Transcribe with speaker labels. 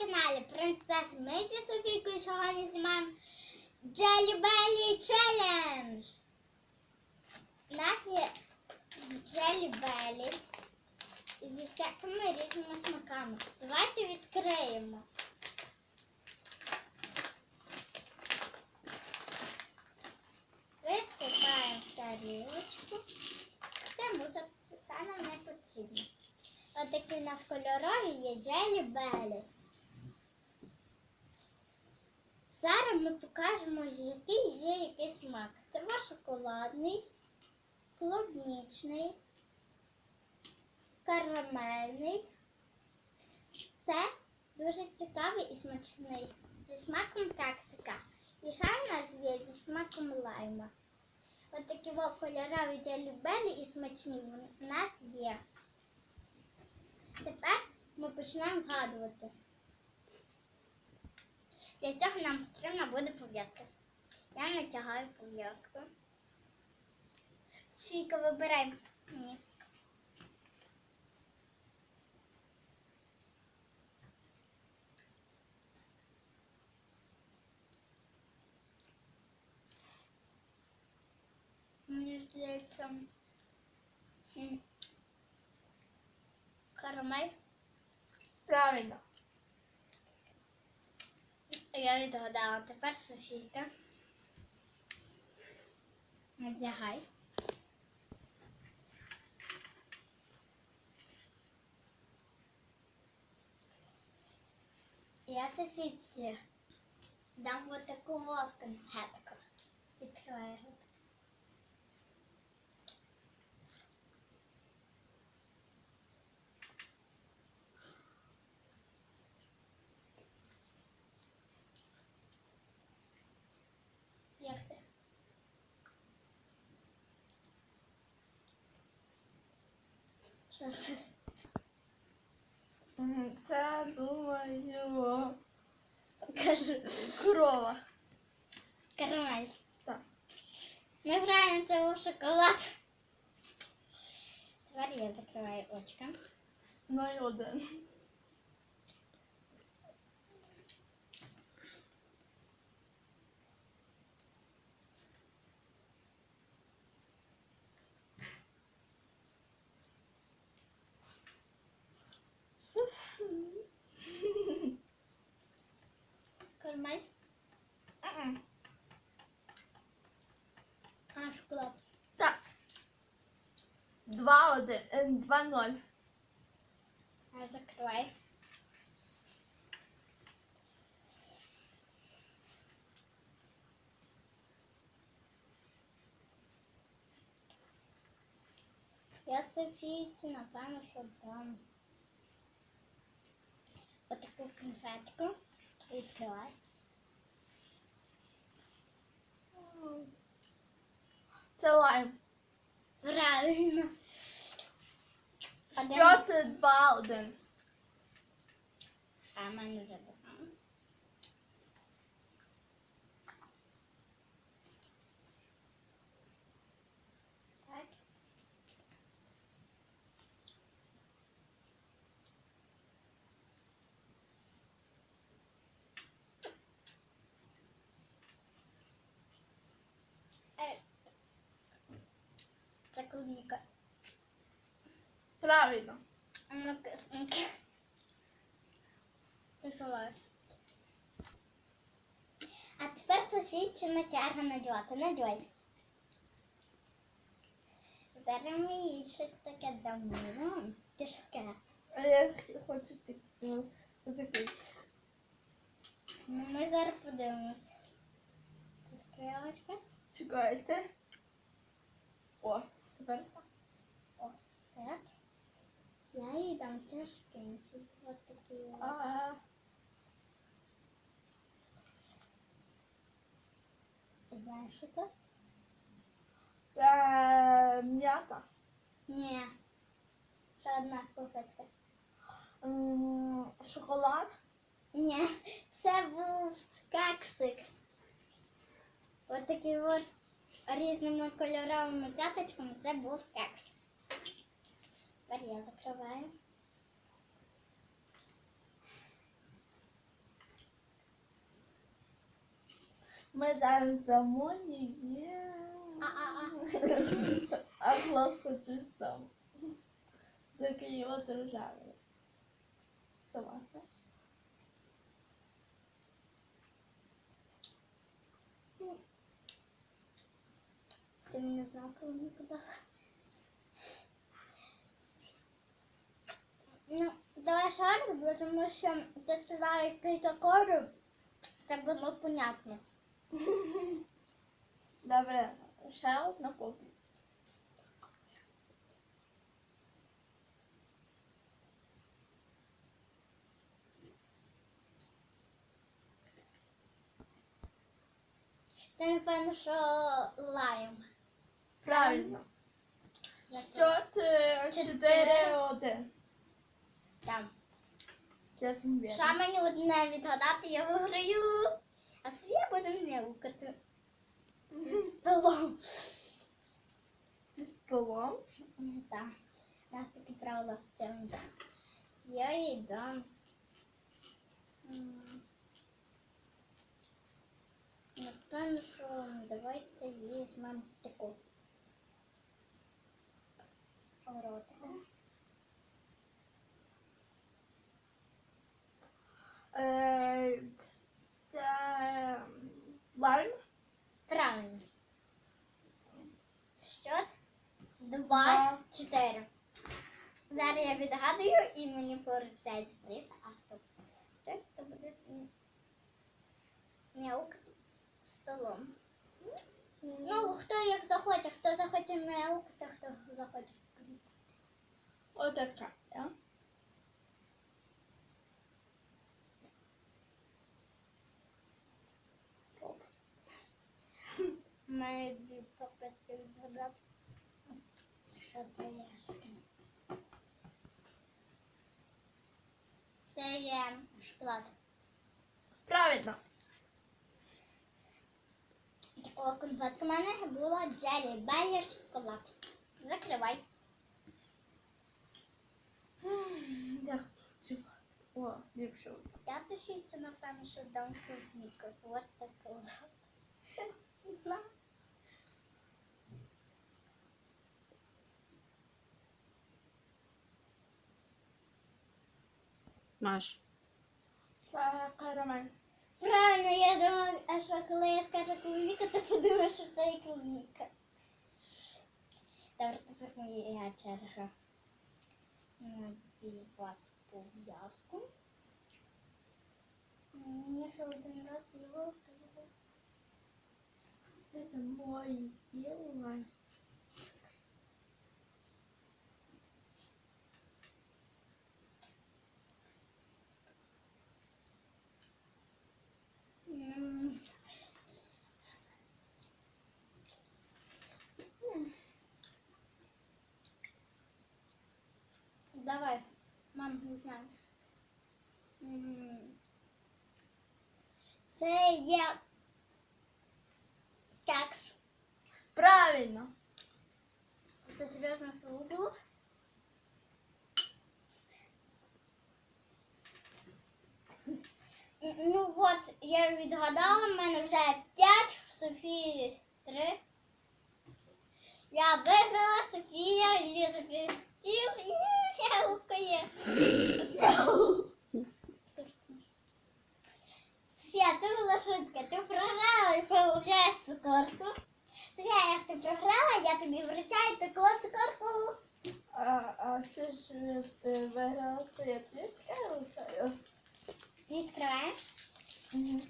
Speaker 1: каналі Принцеса Ми зі Софійкою сьогодні знімаємо Jelly Belly Challenge. У нас є Jelly Belly зі всякими різними смаками. Давайте відкриємо. Висипаємо тарілочку. Це мусор, це нам не потрібно. Ось такі у нас кольорові є Джелі Белі. Зараз ми покажемо, який є який смак. Це шоколадний, клубнічний, карамельний. Це дуже цікавий і смачний. Зі смаком кексика. І ще в нас є зі смаком лайма. Ось такі кольорові джелі белі і смачні в нас є. Тепер ми почнемо вгадувати. Для цього нам потрібна буде пов'язка. Я натягаю пов'язку. Софійка, вибирай мені. Мені здається. Карамель.
Speaker 2: Правильно.
Speaker 1: Я відгадала. Тепер Софійка. Надягай. Я Софійці дам вот таку конфетку. Відкриваю. Як ти? Що це?
Speaker 2: Думаю,
Speaker 1: Кажу.
Speaker 2: корова.
Speaker 1: Карамель.
Speaker 2: Так.
Speaker 1: Неправильно, це був шоколад. Тепер я закриваю очка.
Speaker 2: Ну і один.
Speaker 1: 2-0. Закрывай. Я Софійці, напевно, що дам такую конфетку и відкривай.
Speaker 2: Це лайм.
Speaker 1: Правильно.
Speaker 2: Що ти два один?
Speaker 1: А в мене вже було. Так. Е, Це клубніка.
Speaker 2: Правильно.
Speaker 1: А тепер Софійці натяга надівати. Надівай. Зараз ми їй щось таке дамо. Ну, Тяжке.
Speaker 2: А я хочу ти- ну.
Speaker 1: Ну, ми зараз подивимось. Скривочка.
Speaker 2: Чекайте. О, тепер.
Speaker 1: О, так. Я їй дам тяжкенький. Ось такий. от.
Speaker 2: А,
Speaker 1: Знаєш, що це?
Speaker 2: Це м'ята.
Speaker 1: Ні. Ще одна конфетка.
Speaker 2: М, Шоколад.
Speaker 1: Ні, це був кексик. Ось такий от різними кольоровими цяточками це був кекс. Теперь я закрываю.
Speaker 2: Ми зараз дамо її. А глаз хочу там. Тільки его держали.
Speaker 1: Собака. Ты мне знакомый не показала. Бо тому що ти сказала якийсь акорд, це було понятно.
Speaker 2: Добре, ще одна копія.
Speaker 1: Це напевно, що лайм.
Speaker 2: Правильно. Счет
Speaker 1: Чотири.
Speaker 2: 4-1.
Speaker 1: Що мені одне відгадати, я виграю. А Софія буде мяукати. Зі Столом.
Speaker 2: Столом.
Speaker 1: Так. У нас такі правила в цьому. Я їй дам. Напевно, що давайте візьмемо таку. Ротику.
Speaker 2: Е, Це лайм.
Speaker 1: Правильно. Счет два, чотири. Зараз я відгадую і мені повертається приз, а хто? Той, хто буде мяукати столом. Ну, хто як захоче, хто захоче мяукати, хто захоче.
Speaker 2: Отака. ja.
Speaker 1: Має дві попитки відгадати. Що це є? Це є шоколад.
Speaker 2: Правильно.
Speaker 1: Такого конфет у мене було джелі, белі шоколад. Закривай.
Speaker 2: Як тут О, ліпше.
Speaker 1: Я сушиться, напевно, що дам клубніку. Вот такого.
Speaker 3: Маш.
Speaker 2: Карамель.
Speaker 1: Правильно, я думала, а що коли я скажу клубніка, то подумаєш, що це і клубніка. Добре, тепер моя черга. Надівати пов'язку. Мені ще один раз його сказали.
Speaker 2: Це мої білий.
Speaker 1: М. М. Давай, М. Це є кекс.
Speaker 2: Правильно.
Speaker 1: Це серйозно слухаю. Ну от, я відгадала, в мене вже 5, в Софії 3. Я виграла, Софія лізе під і м'яукає. Софія, це була шутка. Ти програла і получаєш цукорку. Софія, як ти програла, я тобі вручаю таку цукорку.
Speaker 2: А, а ти ж ти виграла, то я тобі вручаю.
Speaker 1: Відкриваєш?
Speaker 2: Мгм.